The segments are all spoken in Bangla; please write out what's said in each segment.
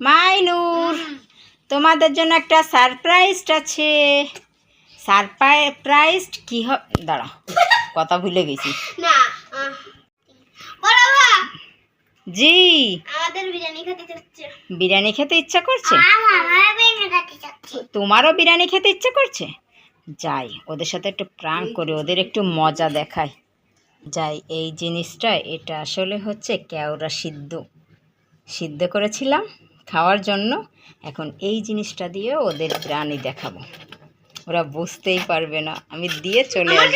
মাইনুর তোমাদের জন্য একটা সারপ্রাইজ আছে। সারপ্রাইজ কি হবে দাঁড়া কথা ভুলে গেছি। জি। আমাদের বিরিয়ানি খেতে চাচ্ছে। বিরিয়ানি খেতে ইচ্ছা করছে? তোমারও বিরিয়ানি খেতে ইচ্ছে করছে? যাই ওদের সাথে একটু প্রাণ করে ওদের একটু মজা দেখাই। যাই এই জিনিসটা এটা আসলে হচ্ছে কেওড়া সিদ্ধ। সিদ্ধ করেছিলাম খাওয়ার জন্য। এখন এই জিনিসটা দিয়ে ওদের বিরিয়ানি দেখাবো। ওরা বুঝতেই পারবে না আমি দিয়ে চলে আসব।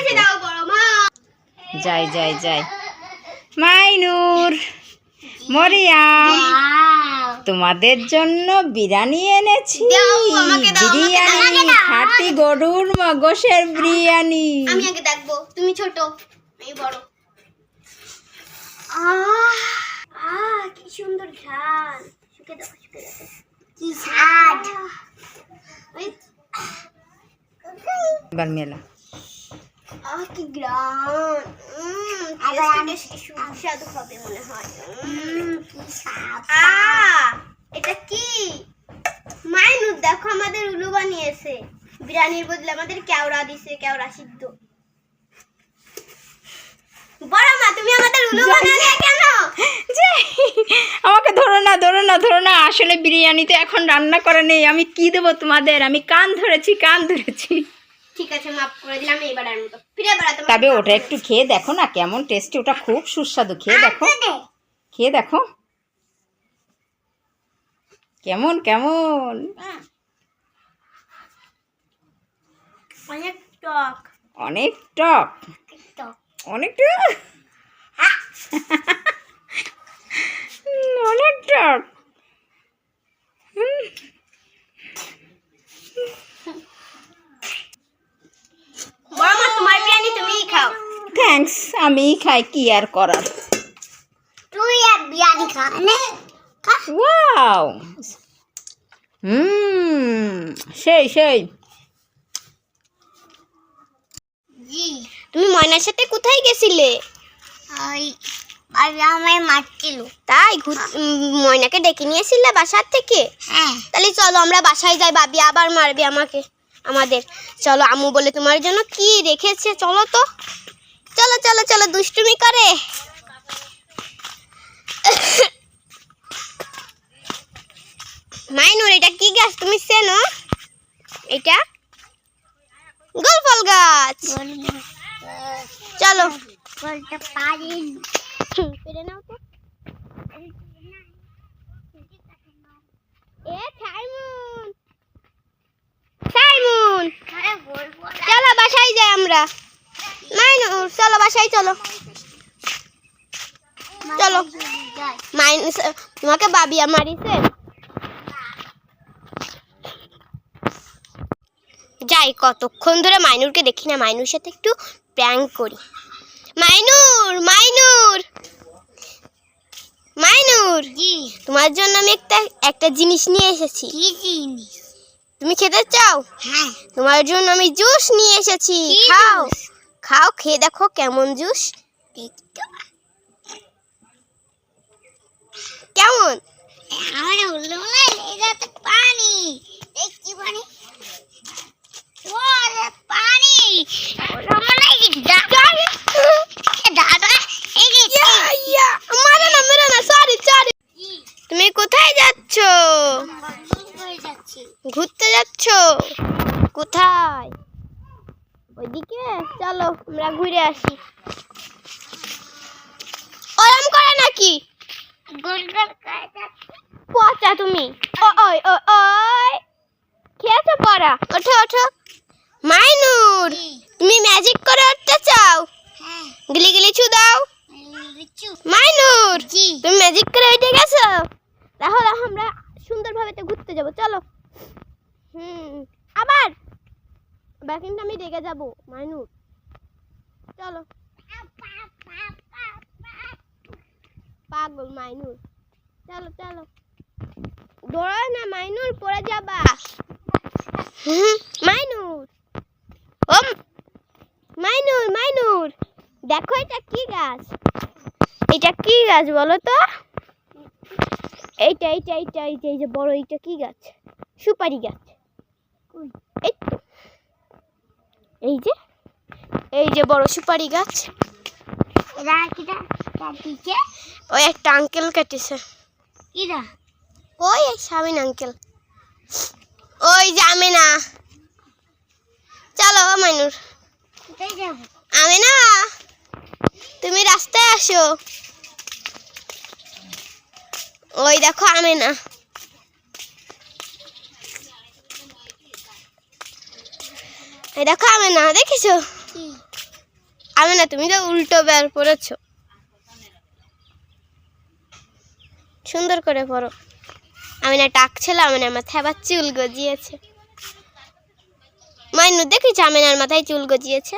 যাই যাই যাই। মাইনুর মরিয়াম তোমাদের জন্য বিরিয়ানি এনেছি। বিরিয়ানি খাটি গরুর মগসের বিরিয়ানি। আমি আগে দেখব তুমি ছোট আমি বড়। আহ। আহ কি সুন্দর ঘ্রাণ শুকে দাও শুকে দাও কি স্বাদ এবার মেলা। আহ কি সুস্বাদু হবে মনে হয়। কি স্বাদ এটা কি? মাইনুর দেখো আমাদের উলু বানিয়েছে। বিরিয়ানির বদলে আমাদের কেওড়া দিছে কেওড়া সিদ্ধ। বড় মা তুমি আমাদের উলু বানালে কেন? যাই। আমাকে ধরো না ধরো না ধরো না। আসলে বিরিয়ানি তো এখন রান্না করে নেই। আমি কি দেবো তোমাদের? আমি কান ধরেছি কান ধরেছি। ঠিক আছে মাফ করে দিলাম এইবারের মতো। ফিরে বেড়াতে তবে ওটা একটু খেয়ে দেখো না কেমন টেস্টি। ওটা খুব সুস্বাদু। খেয়ে দেখো। খেয়ে দেখো। কেমন কেমন? অনেক টক। অনেক টক। টক অনেক টক উম, অনেক টক বড় মা তোমার বিরিয়ানি তুমিই খাও। থ্যাঙ্কস আমিই খাই কি আর করার। তুই আর বিরিয়ানি খা ওয়াও হুম সেই সেই। জি। তুমি ময়নার সাথে কোথায় গেছিলে? ওই আমায় মারছিল। তাই ময়নাকে ডেকে নিয়েছিলে বাসার থেকে? হ্যাঁ। তাহলে চলো আমরা বাসায় যাই বাবি আবার মারবে আমাকে আমাদের। চলো আম্মু বলে তোমার জন্য কি রেখেছে চলো তো। চলো চলো চলো দুষ্টুমি করে। মাইনুর এটা কি গাছ তুমি চেনো? এটা গোলফল গাছ। চলো। বলতে পারি পেরে নাও তো। এ সাইমুন। সাইমুন। চলো বাসায় যাই আমরা। মাইনুর চলো বাসায় চলো। চলো। তোমাকে বাবিয়া মারিছে? যাই কতক্ষণ ধরে মাইনুরকে দেখি না। মাইনুর সাথে একটু প্র্যাঙ্ক করি। মাইনুর মাইনুর। মাইনুর জি। তোমার জন্য আমি একটা একটা জিনিস নিয়ে এসেছি। কি জিনিস? তুমি খেতে চাও? হ্যাঁ। তোমার জন্য আমি জুস নিয়ে এসেছি। খাও। খাও খেয়ে দেখো কেমন জুস। কেমন? আমার হলো না এটা তো পানি। পানি। পানি ওটা মনে হয় দাদা দাদা এই যে মারো না মেরো না সরি সরি তুমি কোথায় যাচ্ছ ঘুরতে যাচ্ছ কোথায় ওইদিকে চলো আমরা ঘুরে আসি। ওরম করে নাকি? পচা তুমি। ও ওই ও ওই। খেয়েছো পড়া? ওঠো ওঠো। মাইনুর তুমি ম্যাজিক করে উঠতে চাও? গিলি গিলি ছু দাও। মাইনুর তুমি ম্যাজিক করে উঠে গেছো? তাহলে আমরা সুন্দরভাবে তো ঘুরতে যাব চলো। হুম। আবার কিন্তু আমি রেগে যাব মাইনুর চলো। পাগল মাইনুর চলো চলো। না মাইনুর পড়ে যাবা। মাইনুর ও মাইনুর মাইনুর দেখো এটা কি গাছ? এটা কি গাছ বলো তো? এইটা এইটা এইটা এইটা, এই যে বড়, এইটা কি গাছ? সুপারি গাছ। এই তো। এই যে এই যে বড় সুপারি গাছ। ওই একটা আঙ্কেল কেটেছে। ওই স্বামীন আঙ্কেল ওই যাবে না চলো মাইনুর। আমি না তুমি রাস্তায় আসো। ওই দেখো আমি না দেখো আমি না দেখেছ? আমি না তুমি তো উল্টো বের পড়েছো সুন্দর করে পড়ো আমি না টাক ছিল আমি না মাথায় আবার চুল গজিয়েছে। মাইনু দেখিছো আমিনার মাথায় চুল গজিয়েছে।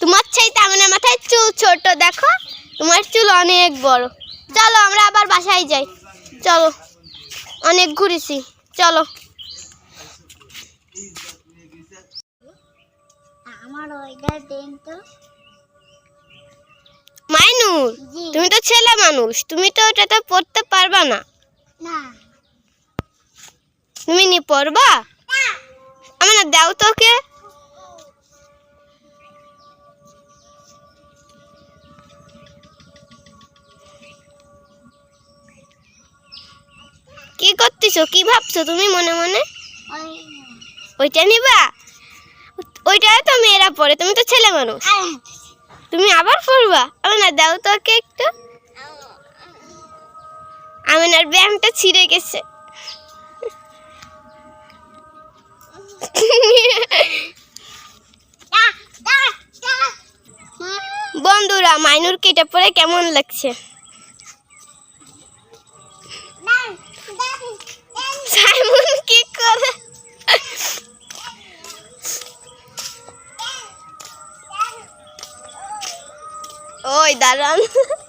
তোমার চাইতে আমিনার মাথায় চুল ছোট দেখো। তোমার চুল অনেক বড়। চলো আমরা আবার বাসায় যাই। চলো অনেক ঘুরেছি। চলো। আমার ওইটা দেন তো। মাইনুর তুমি তো ছেলে মানুষ তুমি তো ওটা তো পড়তে পারবা না। না। তুমি নি পড়বা? আমি না দাও তোকে কি করতেছো? কি ভাবছ তুমি মনে মনে? ওইটা নিবা? তো পড়ে তুমি তো ছেলে মানুষ। তুমি আবার পড়বা? আমি না, দাও তোকে একটু। আমিনার ব্যায়ামটা ছিঁড়ে গেছে। বন্ধুরা মাইনুর কেটে পরে কেমন লাগছে? ওই দাঁড়ান